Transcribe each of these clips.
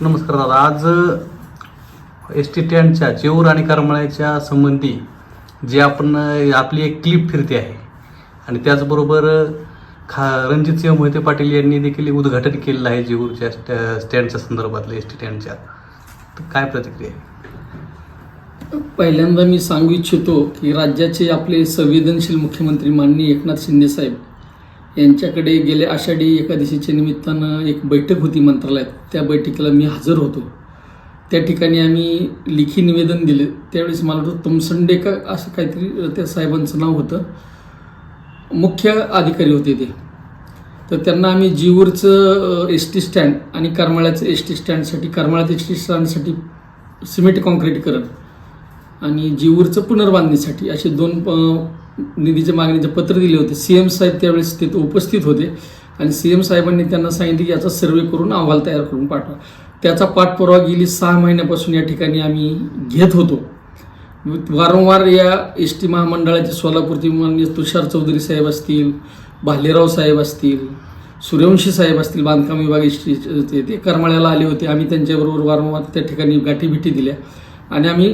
नमस्कार दादा. आज एस टी स्टँडच्या चेऊर आणि करमळ्याच्या संबंधी जे आपण आपली एक क्लिप फिरते आहे. आणि त्याचबरोबर खा रणजित सिंह मोहिते पाटील यांनी देखील उद्घाटन केलेलं आहे जेऊरच्या स्टॅ- स्टँडच्या संदर्भातलं एस टी स्टँडच्या तर काय प्रतिक्रिया आहे? पहिल्यांदा मी सांगू इच्छितो की राज्याचे आपले संवेदनशील मुख्यमंत्री माननीय एकनाथ शिंदे साहेब यांच्याकडे गेल्या आषाढी एकादशीच्या निमित्तानं एक बैठक होती मंत्रालयात. त्या बैठकीला मी हजर होतो. त्या ठिकाणी आम्ही लिखी निवेदन दिले. त्यावेळेस मला वाटतं तुमसंडे का असं काहीतरी त्या साहेबांचं नाव होतं. मुख्य अधिकारी होते ते. तर त्यांना आम्ही जीवूरचं एस टी स्टँड आणि करमाळ्याचं एस टी स्टँडसाठी करमाळ्यात एस टी स्टँडसाठी सिमेंट कॉन्क्रीटीकरण आणि जीवूरचं पुनर्बांधणीसाठी असे दोन निधीच्या मागणीचे पत्र दिले होते. सी एम साहेब त्यावेळेस तिथे उपस्थित होते. आणि सी एम साहेबांनी त्यांना सांगितले की याचा सर्वे करून अहवाल तयार करून पाठवा. त्याचा पाठपुरावा गेली सहा महिन्यापासून या ठिकाणी आम्ही घेत होतो. वारंवार या एस टी महामंडळाचे सोलापूरचे माननीय तुषार चौधरी साहेब असतील भालेराव साहेब असतील सूर्यवंशी साहेब असतील बांधकाम विभाग एस टी ते ते करमाळ्याला आले होते. आम्ही त्यांच्याबरोबर वारंवार त्या ठिकाणी गाठीभिटी दिल्या. आणि आम्ही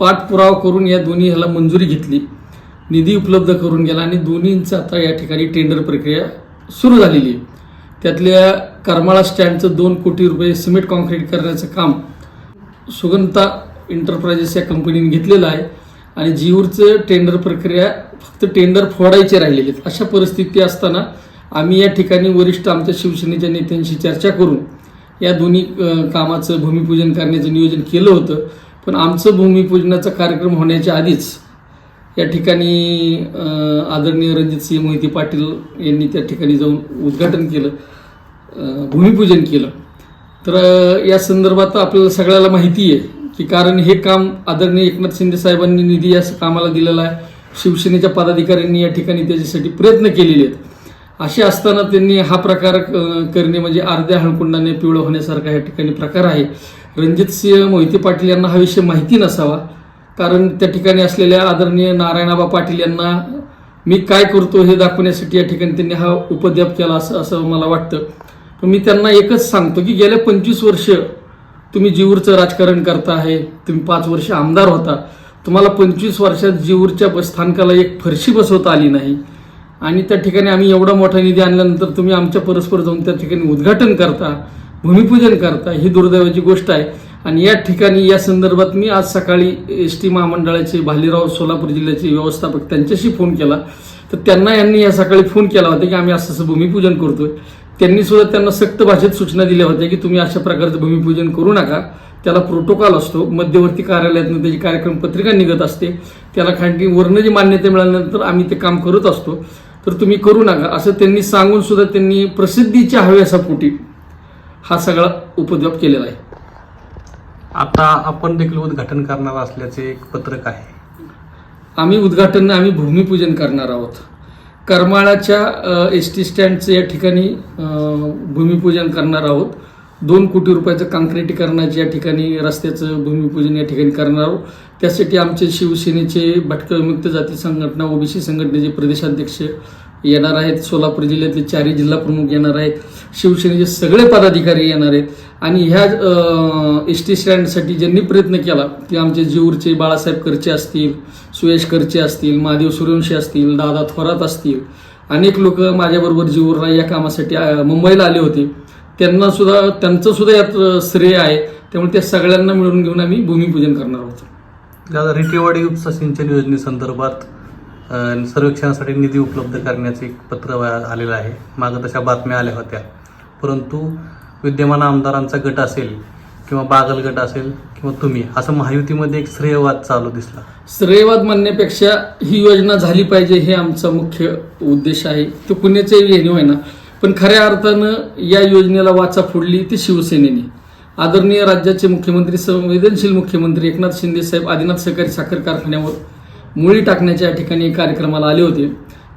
पाठपुरावा करून या दोन्ही ह्याला मंजुरी घेतली. निधी उपलब्ध करून गेला आणि दोन्हींचं आता या ठिकाणी टेंडर प्रक्रिया सुरू झालेली आहे. त्यातल्या करमाळा स्टँडचं दोन कोटी रुपये सिमेंट कॉन्क्रीट करण्याचं काम सुगंता एंटरप्राइजेस या कंपनीने घेतलेलं आहे. आणि जीवरचं टेंडर प्रक्रिया फक्त टेंडर फोडायचे राहिलेले आहेत. अशा परिस्थिती असताना आम्ही या ठिकाणी वरिष्ठ आमच्या शिवसेनेच्या नेत्यांशी चर्चा करून या दोन्ही कामाचं भूमिपूजन करण्याचं नियोजन केलं होतं. पण आमचं भूमिपूजनाचा कार्यक्रम होण्याच्या आधीच या ठिकाणी आदरणीय आदरणीय रणजितसिंह मोहिते पाटील यांनी त्या ठिकाणी जाऊन उद्घाटन केलं भूमिपूजन केलं. तर या संदर्भात आपल्याला सगळ्याला माहिती आहे की कारण हे काम आदरणीय एकनाथ शिंदे साहेबांनी निधी या कामाला दिलेला आहे. शिवसेनेच्या पदाधिकाऱ्यांनी या ठिकाणी त्याच्यासाठी प्रयत्न केलेले आहेत. असे असताना त्यांनी हा प्रकार करणे म्हणजे अर्ध्या हळकुंडाने पिवळं होण्यासारखा या ठिकाणी प्रकार आहे. रणजितसिंह मोहिते पाटील यांना हा विषय माहिती नसावा. कारण त्या ठिकाणी असलेल्या आदरणीय नारायणाबा पाटील यांना मी काय करतो हे दाखवण्यासाठी या ठिकाणी त्यांनी हा उपद्याप केला असं असं मला वाटतं. तर मी त्यांना एकच सांगतो की गेल्या पंचवीस वर्ष तुम्ही जीवूरचं राजकारण करता आहे तुम्ही पाच वर्ष आमदार होता. तुम्हाला पंचवीस वर्षात जीवूरच्या बसस्थानकाला एक फरशी बसवता आली नाही. आणि त्या ठिकाणी आम्ही एवढा मोठा निधी आणल्यानंतर तुम्ही आमच्या परस्पर जाऊन त्या ठिकाणी उद्घाटन करता भूमिपूजन करता ही दुर्दैवाची गोष्ट आहे. आणि या ठिकाणी या संदर्भात मी आज सकाळी एस टी महामंडळाचे भालेराव सोलापूर जिल्ह्याचे व्यवस्थापक त्यांच्याशी फोन केला. तर त्यांना यांनी या सकाळी फोन केला होता की आम्ही असं असं भूमिपूजन करतोय. त्यांनी सुद्धा त्यांना सक्त भाषेत सूचना दिल्या होत्या की तुम्ही अशा प्रकारचं भूमिपूजन करू नका. त्याला प्रोटोकॉल असतो. मध्यवर्ती कार्यालयातून त्याची कार्यक्रम पत्रिका निघत असते. त्याला खांडी वर्ण जी मान्यता मिळाल्यानंतर आम्ही ते काम करत असतो. तर तुम्ही करू नका. असं त्यांनी सांगून सुद्धा त्यांनी प्रसिद्धीच्या हव्यासापोटी हा सगळा उपद्रव केलेला आहे. आता आपण देखील उद्घाटन करणार असल्याचे एक पत्रक आहे. आम्ही उद्घाटन आम्ही भूमिपूजन करणार आहोत. करमाळाच्या एस टी स्टँडचं या ठिकाणी भूमिपूजन करणार आहोत. दोन कोटी रुपयाचं काँक्रिटीकरणाच्या या ठिकाणी रस्त्याचं भूमिपूजन या ठिकाणी करणार आहोत. त्यासाठी आमचे शिवसेनेचे भटकविमुक्त जाती संघटना ओबीसी संघटनेचे प्रदेशाध्यक्ष येणार आहेत. सोलापूर जिल्ह्यातले चारही जिल्हा प्रमुख येणार आहेत. शिवसेनेचे सगळे पदाधिकारी येणार आहेत. आणि ह्या एस टी स्टँडसाठी ज्यांनी प्रयत्न केला ते आमचे जीवरचे बाळासाहेब करचे असतील सुयश करचे असतील महादेव सूर्यवंशी असतील दादा थोरात असतील अनेक लोक माझ्याबरोबर जीवरला या कामासाठी मुंबईला आले होते. त्यांना सुद्धा त्यांचं सुद्धा यात श्रेय आहे. त्यामुळे त्या सगळ्यांना मिळून घेऊन आम्ही भूमिपूजन करणार आहोत दादा रिटेवाडी उपसा सिंचन योजनेसंदर्भात सर्वेक्षणासाठी निधी उपलब्ध करण्याचं एक पत्र आलेलं आहे. मागं तशा बातम्या आल्या होत्या. परंतु विद्यमान आमदारांचा गट असेल किंवा बागल गट असेल किंवा तुम्ही असं महायुतीमध्ये एक श्रेयवाद चालू दिसला. श्रेयवाद म्हणण्यापेक्षा ही योजना झाली पाहिजे हे आमचा मुख्य उद्देश आहे. तो कुणाच्याही येणे होईना पण खऱ्या अर्थानं या योजनेला वाचा फोडली ती शिवसेनेने. आदरणीय राज्याचे मुख्यमंत्री संवेदनशील मुख्यमंत्री एकनाथ शिंदे साहेब आदिनाथ सहकारी साखर कारखान्यावर मुळी टाकण्याच्या ठिकाणी कार्यक्रमाला आले होते.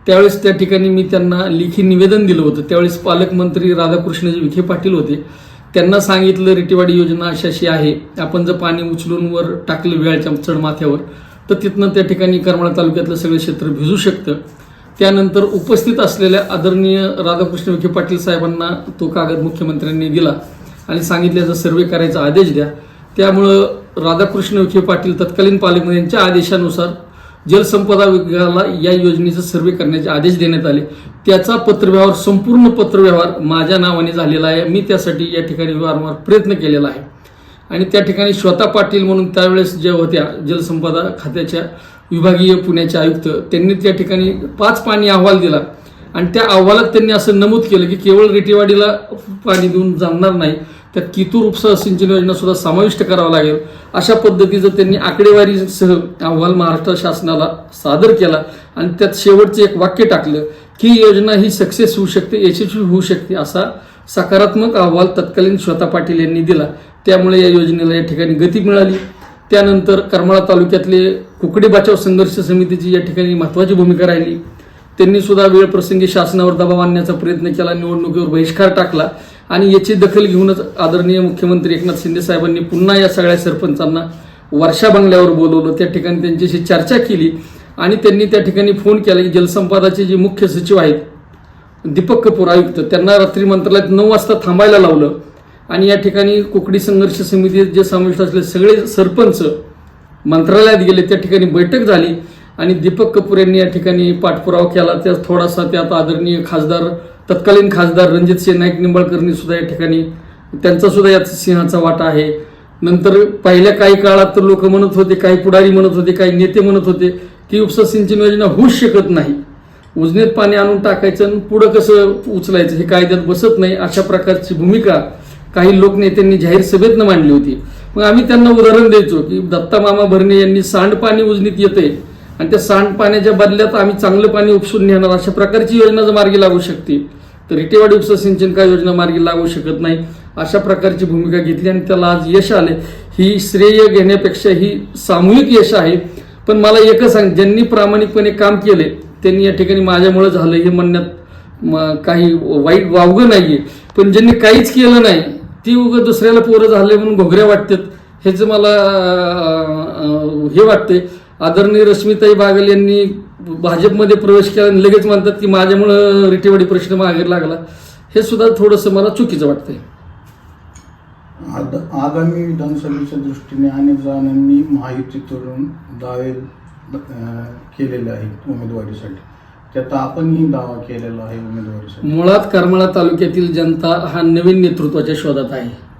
त्यावेळेस त्या ठिकाणी मी त्यांना लेखी निवेदन दिलं होतं. त्यावेळेस पालकमंत्री राधाकृष्ण विखे पाटील होते. त्यांना सांगितलं रेटीवाडी योजना अशी अशी आहे. आपण जर पाणी उचलून वर टाकलं वेळच्या चढमाथ्यावर तर तिथनं त्या ठिकाणी करमाळा तालुक्यातलं सगळं क्षेत्र भिजू शकतं. त्यानंतर उपस्थित असलेल्या आदरणीय राधाकृष्ण विखे पाटील साहेबांना तो कागद मुख्यमंत्र्यांनी दिला आणि सांगितल्याचा सर्वे करायचा आदेश द्या. त्यामुळं राधाकृष्ण विखे पाटील तत्कालीन पालकमंत्र्यांच्या आदेशानुसार जलसंपदा विभागाला या योजनेचा सर्वे करण्याचे आदेश देण्यात आले. त्याचा पत्रव्यवहार संपूर्ण पत्रव्यवहार माझ्या नावाने झालेला आहे. मी त्यासाठी या ठिकाणी वारंवार प्रयत्न केलेला आहे. आणि त्या ठिकाणी श्वेता पाटील म्हणून त्यावेळेस ज्या होत्या जलसंपदा खात्याच्या विभागीय पुण्याच्या आयुक्त त्यांनी त्या ठिकाणी पाच पाणी अहवाल दिला. आणि त्या अहवालात त्यांनी असं नमूद केलं की केवळ रेटेवाडीला पाणी देऊन जाणणार नाही त्यात कितूर उपसा सिंचन योजना सुद्धा समाविष्ट करावं लागेल. अशा पद्धतीचं त्यांनी आकडेवारीसह अहवाल महाराष्ट्र शासनाला सादर केला आणि त्यात शेवटचं एक वाक्य टाकलं की योजना ही सक्सेस होऊ शकते यशस्वी होऊ शकते असा सकारात्मक अहवाल तत्कालीन श्वेता पाटील यांनी दिला. त्यामुळे या योजनेला या ठिकाणी गती मिळाली. त्यानंतर करमाळा तालुक्यातले कुकडे बचाव संघर्ष समितीची या ठिकाणी महत्त्वाची भूमिका राहिली. त्यांनी सुद्धा वेळप्रसंगी शासनावर दबाव आणण्याचा प्रयत्न केला निवडणुकीवर बहिष्कार टाकला. आणि याची दखल घेऊनच आदरणीय मुख्यमंत्री एकनाथ शिंदे साहेबांनी पुन्हा या सगळ्या सरपंचांना वर्षा बंगल्यावर बोलवलं. त्या ठिकाणी त्यांच्याशी चर्चा केली आणि त्यांनी त्या ठिकाणी फोन केला की जलसंपदाचे जे मुख्य सचिव आहेत दीपक कपूर आयुक्त त्यांना रात्री मंत्रालयात नऊ वाजता थांबायला लावलं. आणि या ठिकाणी कोकडी संघर्ष समितीत जे समाविष्ट असले सगळे सरपंच मंत्रालयात गेले त्या ठिकाणी बैठक झाली आणि दीपक कपूर यांनी या ठिकाणी पाठपुरावा केला. त्या थोडासा त्यात आदरणीय खासदार तत्कालीन खासदार रणजित सिंह नाईक निंबाळकरनी सुद्धा या ठिकाणी त्यांचा सुद्धा यात सिंहाचा वाटा आहे. नंतर पहिल्या काही काळात तर लोक म्हणत होते काही पुढारी म्हणत होते काही नेते म्हणत होते की उपसा सिंचन योजना होऊच शकत नाही. उजनीत पाणी आणून टाकायचं आणि पुढं कसं उचलायचं हे कायद्यात बसत नाही. अशा प्रकारची भूमिका काही लोकनेत्यांनी जाहीर सभेतनं मांडली होती. मग आम्ही त्यांना उदाहरण द्यायचो की दत्ता मामा भरणे यांनी सांडपाणी उजनीत येते आणि त्या सांडपाण्याच्या बदल्यात आम्ही चांगलं पाणी उपसून नेणार. अशा प्रकारची योजना जर मार्गी लागू शकते तर रिटेवाडी उपसा सिंचन काय योजना मार्गी लागू शकत नाही? अशा प्रकारची भूमिका घेतली आणि त्याला आज यश आले. ही श्रेय घेण्यापेक्षा ही सामूहिक यश आहे. पण मला एकच सांग ज्यांनी प्रामाणिकपणे काम केले त्यांनी या ठिकाणी माझ्यामुळे झालं हे म्हणण्यात काही वाईट वावगं नाहीये. पण ज्यांनी काहीच केलं नाही ती उगं दुसऱ्याला पोरं झाले म्हणून घोगऱ्या वाटतात. ह्याचं मला हे वाटते आदरणीय रश्मिताई बागल यांनी भाजपमध्ये प्रवेश केला आणि लगेच म्हणतात की माझ्यामुळं रिटेवाडी प्रश्न मागे लागला. हे सुद्धा थोडंसं मला चुकीचं वाटतंय. आद- आगामी विधानसभेच्या दृष्टीने अनेक जणांनी महायुतीतून दावे केलेले आहेत उमेदवारीसाठी. त्यात आपणही दावा केलेला आहे उमेदवारीसाठी. मुळात करमाळा तालुक्यातील जनता हा नवीन नेतृत्वाच्या शोधात आहे.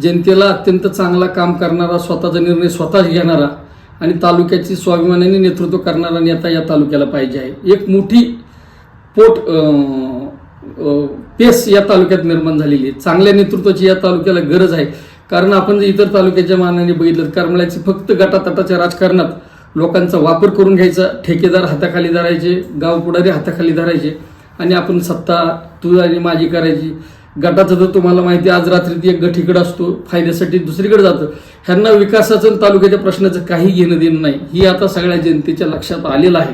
जनतेला अत्यंत चांगला काम करणारा स्वतःचा निर्णय स्वतःच घेणारा आणि तालुक्याची स्वाभिमानाने नेतृत्व करणारा नेता या तालुक्याला पाहिजे आहे. एक मोठी पोट पेस या तालुक्यात निर्माण झालेली आहे. चांगल्या नेतृत्वाची या तालुक्याला गरज आहे. कारण आपण जर इतर तालुक्याच्या मानाने बघितलं करमळ्याची फक्त गटातटाच्या राजकारणात लोकांचा वापर करून घ्यायचा ठेकेदार हाताखाली धरायचे गाव पुढारी हाताखाली धरायचे आणि आपण सत्ता तू आणि माझी करायची गटाचं तर तुम्हाला माहिती आहे, आज रात्री एक गट इकडं असतो फायद्यासाठी दुसरीकडे जातं. ह्यांना विकासाचं तालुक्याच्या प्रश्नाचं काही घेणं देणं नाही. ही आता सगळ्या जनतेच्या लक्षात आलेलं आहे.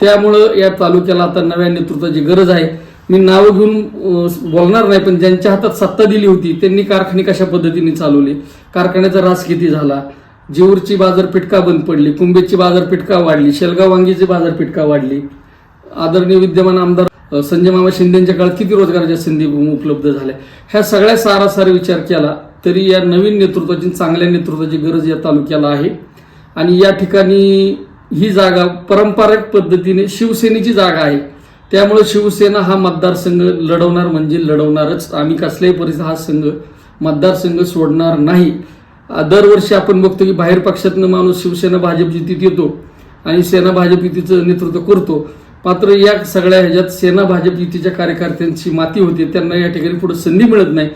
त्यामुळं या तालुक्याला आता नव्या नेतृत्वाची गरज आहे. मी नावं घेऊन बोलणार नाही पण ज्यांच्या हातात सत्ता दिली होती त्यांनी कारखाने कशा पद्धतीने चालवले? कारखान्याचा रास किती झाला? जेऊरची बाजारपेठ का बंद पडली कुंभेची बाजारपेठ का वाढली शेलगाव वांगीची बाजारपेठ का वाढली. आदरणीय विद्यमान आमदार संजय मामा शिंदेच्या काळात किती रोजगाराच्या संधी उपलब्ध झाल्या? ह्या सगळ्या सारासार विचार केला तरी या नवीन नेतृत्वाची चांगल्या नेतृत्वाची गरज या तालुक्याला आहे. आणि या ठिकाणी ही जागा पारंपरिक पद्धतीने शिवसेनेची जागा आहे. त्यामुळे शिवसेना हा मतदारसंघ लढवणार म्हणजे लढवणारच. आम्ही कसल्याही परिस्थितीत हा संघ मतदारसंघ सोडणार नाही. दरवर्षी आपण बघतो की बाहेर पक्षातनं माणूस शिवसेना भाजप युतीत येतो. आणि सेना भाजप युतीचं नेतृत्व करतो. मात्र या सगळ्या ह्याच्यात सेना भाजप युतीच्या कार्यकर्त्यांची माती होते. त्यांना या ठिकाणी पुढे संधी मिळत नाही.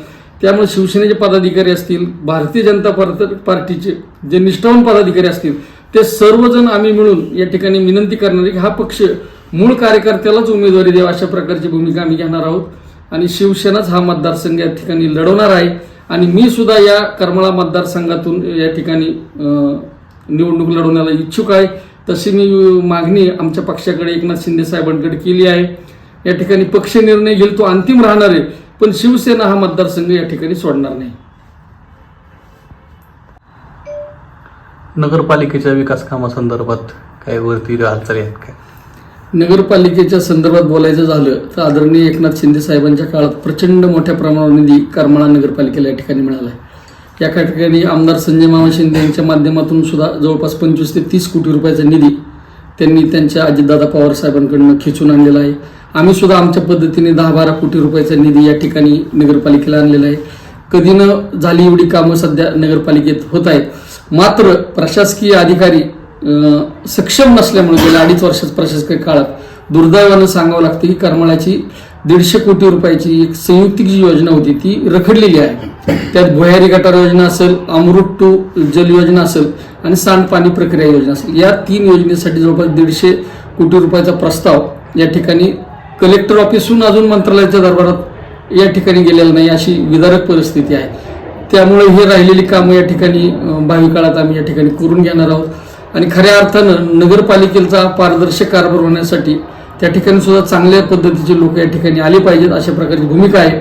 त्यामुळे शिवसेनेचे पदाधिकारी असतील भारतीय जनता पार्टीचे जे निष्ठावान पदाधिकारी असतील ते सर्वजण आम्ही मिळून या ठिकाणी विनंती करणार आहे की हा पक्ष मूळ कार्यकर्त्यालाच उमेदवारी द्यावा अशा प्रकारची भूमिका आम्ही घेणार आहोत. आणि शिवसेनाच हा मतदारसंघ या ठिकाणी लढवणार आहे. आणि मी सुद्धा या करमाळा मतदारसंघातून या ठिकाणी निवडणूक लढवण्याला इच्छुक आहे. तशी मी मागणी आमच्या पक्षाकडे एकनाथ शिंदे साहेबांकडे केली आहे. या ठिकाणी पक्ष निर्णय घेईल तो अंतिम राहणार आहे. पण शिवसेना हा मतदारसंघ या ठिकाणी सोडणार नाही. नगरपालिकेच्या विकास कामासंदर्भात काय वरती हालचाली आहेत काय? नगरपालिकेच्या संदर्भात बोलायचं झालं तर आदरणीय एकनाथ शिंदे साहेबांच्या काळात प्रचंड मोठ्या प्रमाणावर निधी करमाळा नगरपालिकेला या ठिकाणी मिळाला आहे. या ठिकाणी आमदार संजय मामा शिंदे यांच्या माध्यमातून सुद्धा जवळपास पंचवीस ते तीस कोटी रुपयाचा निधी त्यांनी त्यांच्या अजितदादा पवार साहेबांकडनं खेचून आणलेला आहे. आम्ही सुद्धा आमच्या पद्धतीने दहा बारा कोटी रुपयाचा निधी या ठिकाणी नगरपालिकेला आणलेला आहे. कधी न झाली एवढी कामं सध्या नगरपालिकेत होत आहेत. मात्र प्रशासकीय अधिकारी सक्षम नसल्यामुळे गेल्या अडीच वर्षात प्रशासकीय काळात दुर्दैवानं सांगावं लागतं की करमाळ्याची दीडशे कोटी रुपयाची एक संयुक्तिक जी योजना होती ती रखडलेली आहे. त्यात भुयारी गटार योजना असेल अमृत टू जल योजना असेल आणि सांडपाणी प्रक्रिया योजना असेल. या तीन योजनेसाठी जवळपास दीडशे कोटी रुपयाचा प्रस्ताव या ठिकाणी कलेक्टर ऑफिसहून अजून मंत्रालयाच्या दरबारात या ठिकाणी गेलेला नाही अशी विदारक परिस्थिती आहे. त्यामुळे हे राहिलेली कामं या ठिकाणी भावी काळात आम्ही या ठिकाणी करून घेणार आहोत. आणि खऱ्या अर्थानं नगरपालिकेचा पारदर्शक कारभार होण्यासाठी त्या ठिकाणी सुद्धा चांगल्या पद्धतीचे लोक या ठिकाणी आले पाहिजेत अशा प्रकारची भूमिका आहे.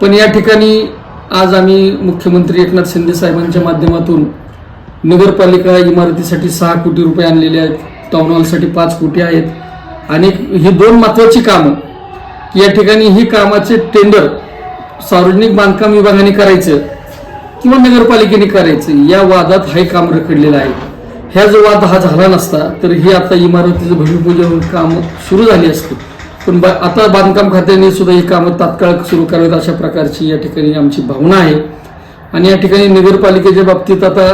पण या ठिकाणी आज आम्ही मुख्यमंत्री एकनाथ शिंदे साहेबांच्या माध्यमातून नगरपालिका इमारतीसाठी सहा कोटी रुपये आणलेले आहेत टाउन हॉलसाठी पाच कोटी आहेत. आणि ही दोन महत्वाची कामं या ठिकाणी ही कामाचे टेंडर सार्वजनिक बांधकाम विभागाने करायचं किंवा नगरपालिकेने करायचं या वादात हे काम रखडलेलं आहे. ह्या जो वाद हा झाला नसता तर ही आता इमारतीचं भूमिपूजन काम सुरू झाली असते. पण बा- आता बांधकाम खात्याने सुद्धा ही कामं तात्काळ सुरू करावीत अशा प्रकारची या ठिकाणी आमची भावना आहे. आणि या ठिकाणी नगरपालिकेच्या बाबतीत आता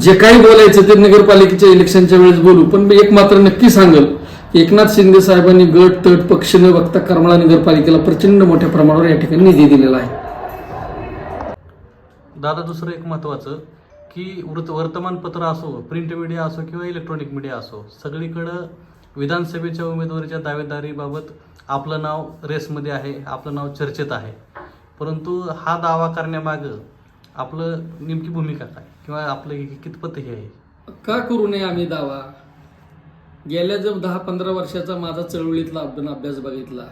जे काही बोलायचं ते नगरपालिकेच्या इलेक्शनच्या वेळेस बोलू पण मी एक मात्र नक्की सांगेल एकनाथ शिंदे साहेबांनी गट तट पक्ष न बघता करमाळा नगरपालिकेला प्रचंड मोठ्या प्रमाणावर या ठिकाणी निधी दिलेला आहे. दादा दुसरं एक महत्त्वाचं की वृत्त वर्तमानपत्र असो प्रिंट मीडिया असो किंवा इलेक्ट्रॉनिक मीडिया असो सगळीकडं विधानसभेच्या उमेदवारीच्या दावेदारीबाबत आपलं नाव रेसमध्ये आहे आपलं नाव चर्चेत आहे. परंतु हा दावा करण्यामागं आपलं नेमकी भूमिका काय? किंवा आपलं कितपत हे आहे? का करू नये आम्ही दावा? गेल्या जर दहा पंधरा वर्षाचा माझा चळवळीतला अभ्यास बघितला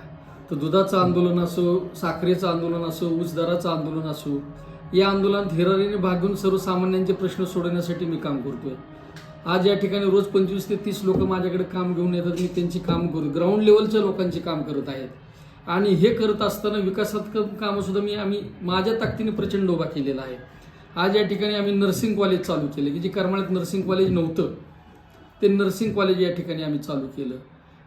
तर दुधाचं आंदोलन असो साखरेचं आंदोलन असो ऊस दराचं आंदोलन असो या आंदोलनात हिरारीने भाग घेऊन सर्वसामान्यांचे प्रश्न सोडवण्यासाठी मी काम करतोय. आज या ठिकाणी रोज पंचवीस ते तीस लोक माझ्याकडे काम घेऊन येतात. मी त्यांची काम करू ग्राउंड लेवलच्या लोकांची काम करत आहेत. आणि हे करत असताना विकासात कामंसुद्धा मी आम्ही माझ्या ताकदीने प्रचंड उभा केलेला आहे. आज या ठिकाणी आम्ही नर्सिंग कॉलेज चालू केले की जे करमाळ्यात नर्सिंग कॉलेज नव्हतं ते नर्सिंग कॉलेज या ठिकाणी आम्ही चालू केलं.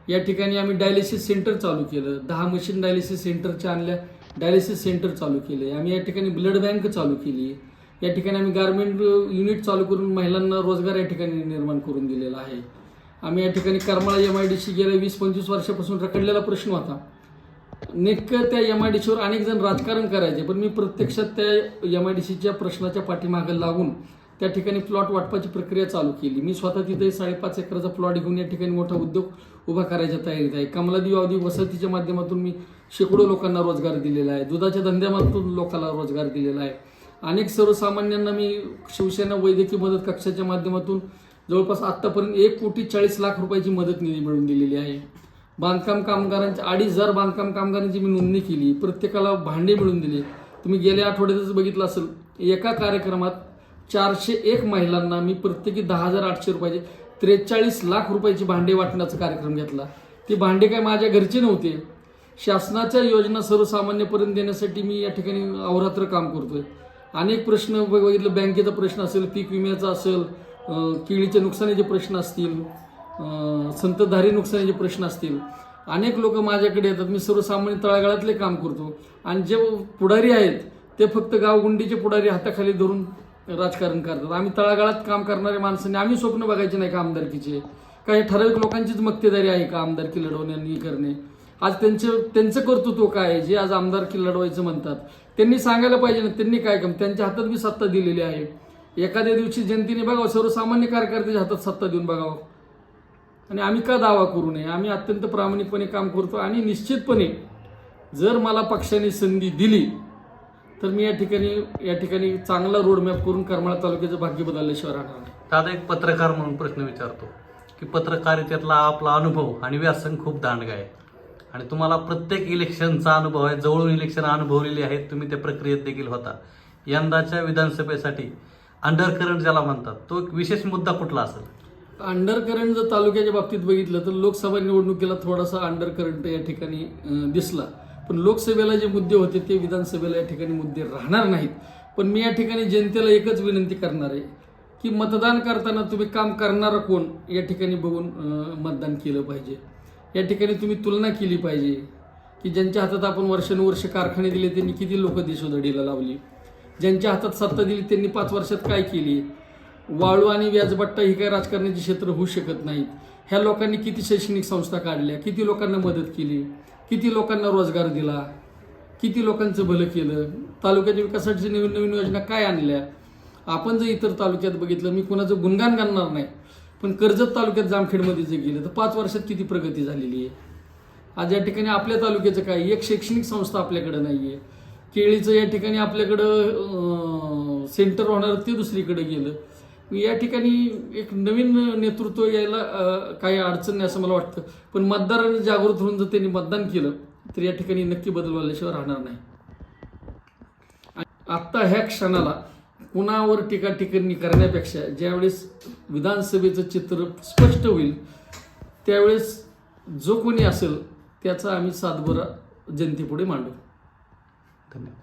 या ठिकाणी आम्ही डायलिसिस सेंटर चालू केलं. दहा मशीन डायलिसिस सेंटरच्या आणल्या. डायलिसिस सेंटर चालू केले आम्ही या ठिकाणी ब्लड बँक चालू केली. या ठिकाणी आम्ही गारमेंट युनिट चालू करून महिलांना रोजगार या ठिकाणी निर्माण करून दिलेला आहे. आम्ही या ठिकाणी Karmala M I D C गेल्या वीस पंचवीस वर्षापासून रखडलेला प्रश्न होता. नेमकं त्या एम आय डी सीवर अनेक जण राजकारण करायचे पण मी प्रत्यक्षात त्या एम आय डी सीच्या प्रश्नाच्या पाठीमागं लागून त्या ठिकाणी प्लॉट वाटपाची प्रक्रिया चालू केली. मी स्वतः तिथे साडेपाच एकराचा प्लॉट घेऊन या ठिकाणी मोठा उद्योग उभा करायच्या तयारीत आहे. कमलादी औद्योगिक वसतीच्या माध्यमातून मी शेकडो लोकांना रोजगार दिलेला आहे. दुधाच्या धंद्यामधून लोकांना रोजगार दिलेला आहे. अनेक सर्वसामान्यांना मी शिवसेना वैद्यकीय मदत कक्षाच्या माध्यमातून जवळपास आत्तापर्यंत एक कोटी चाळीस लाख रुपयाची मदत निधी मिळवून दिलेली आहे. बांधकाम कामगारांच्या अडीच हजार बांधकाम कामगारांची मी नोंदणी केली. प्रत्येकाला भांडे मिळून दिले. तुम्ही गेल्या आठवड्यातच बघितलं असेल एका कार्यक्रमात चारशे एक महिलांना मी प्रत्येकी दहा हजार आठशे रुपयाचे त्रेचाळीस लाख रुपयाची भांडे वाटण्याचा कार्यक्रम घेतला. ती भांडे काय माझ्या घरचे नव्हते. शासनाच्या योजना सर्वसामान्यपर्यंत देण्यासाठी मी या ठिकाणी अवरात्र काम करतोय. अनेक प्रश्न बघ- बघितलं बँकेचा प्रश्न असेल पीक विम्याचा असेल केळीच्या नुकसानीचे प्रश्न असतील संतधारी नुकसानीचे प्रश्न असतील. अनेक लोक माझ्याकडे येतात. मी सर्वसामान्य तळागाळातले काम करतो. आणि जे पुढारी आहेत ते फक्त गावगुंडीचे पुढारी हाताखाली धरून राजकारण करतात. आम्ही तळागाळात काम करणाऱ्या माणसांनी आम्ही स्वप्न बघायचे नाही का आमदारकीचे? काही ठराविक लोकांचीच मक्तेदारी आहे का आमदारकी लढवण्यानी करणे? आज त्यांचं त्यांचं कर्तृत्व काय आहे? जे आज आमदारकी लढवायचं म्हणतात. त्यांनी सांगायला पाहिजे ना त्यांनी काय काम? त्यांच्या हातात बी सत्ता दिलेली आहे. एखाद्या दिवशी जनतेने बघावं सर्वसामान्य कार्यकर्त्याच्या हातात सत्ता देऊन बघावं. आणि आम्ही का दावा करू नये? आम्ही अत्यंत प्रामाणिकपणे काम करतो आणि निश्चितपणे जर मला पक्षाने संधी दिली तर मी या ठिकाणी या ठिकाणी चांगला रोडमॅप करून करमाळा तालुक्याचं भाग्य बदलल्याशिवाय राहणार नाही. दादा एक पत्रकार म्हणून प्रश्न विचारतो की पत्रकारितेतला आपला अनुभव आणि व्यासंग खूप दांडगा आहे. आणि तुम्हाला प्रत्येक इलेक्शनचा अनुभव आहे जवळून इलेक्शन अनुभवलेली आहेत तुम्ही त्या प्रक्रियेत देखील होता. यंदाच्या विधानसभेसाठी अंडर करंट ज्याला म्हणतात तो एक विशेष मुद्दा कुठला असेल? अंडर करंट जर तालुक्याच्या बाबतीत बघितलं तर लोकसभा निवडणुकीला थोडासा अंडर करंट या ठिकाणी दिसला. पण लोकसभेला जे मुद्दे होते ते विधानसभेला या ठिकाणी मुद्दे राहणार नाहीत. पण मी या ठिकाणी जनतेला एकच विनंती करणार आहे की मतदान करताना तुम्ही काम करणारा कोण या ठिकाणी बघून मतदान केलं पाहिजे. या ठिकाणी तुम्ही तुलना केली पाहिजे की ज्यांच्या हातात आपण वर्षानुवर्ष कारखाने दिले त्यांनी किती लोक देशोधडीला लावली? ज्यांच्या हातात सत्ता दिली त्यांनी पाच वर्षात काय केली? वाळू आणि व्याजबट्टा ही काय राजकारणाचे क्षेत्र होऊ शकत नाहीत. ह्या लोकांनी किती शैक्षणिक संस्था काढल्या? किती लोकांना मदत केली? किती लोकांना रोजगार दिला? किती लोकांचं भलं केलं? तालुक्याच्या विकासासाठी नवीन नवीन योजना काय आणल्या? आपण जर इतर तालुक्यात बघितलं मी कुणाचं गुणगान करणार नाही. पण कर्जत तालुक्यात जामखेडमध्ये जर गेलं तर पाच वर्षात किती प्रगती झालेली आहे? आज या ठिकाणी आपल्या तालुक्याचं काय? एक शैक्षणिक संस्था आपल्याकडं नाही आहे केळीचं या ठिकाणी आपल्याकडं सेंटर होणार ते दुसरीकडे गेलं. या ठिकाणी एक नवीन नेतृत्व यायला काही अडचण नाही असं मला वाटतं. पण मतदारांनी जागृत होऊन जर त्यांनी मतदान केलं तर या ठिकाणी नक्की बदल झाल्याशिवाय राहणार नाही. आत्ता ह्या क्षणाला कुणावर टीका टिप्पणी करण्यापेक्षा ज्यावेळेस विधानसभेचं चित्र स्पष्ट होईल त्यावेळेस जो कोणी असेल त्याचा आम्ही सातबरा जनतेपुढे मांडू. धन्यवाद.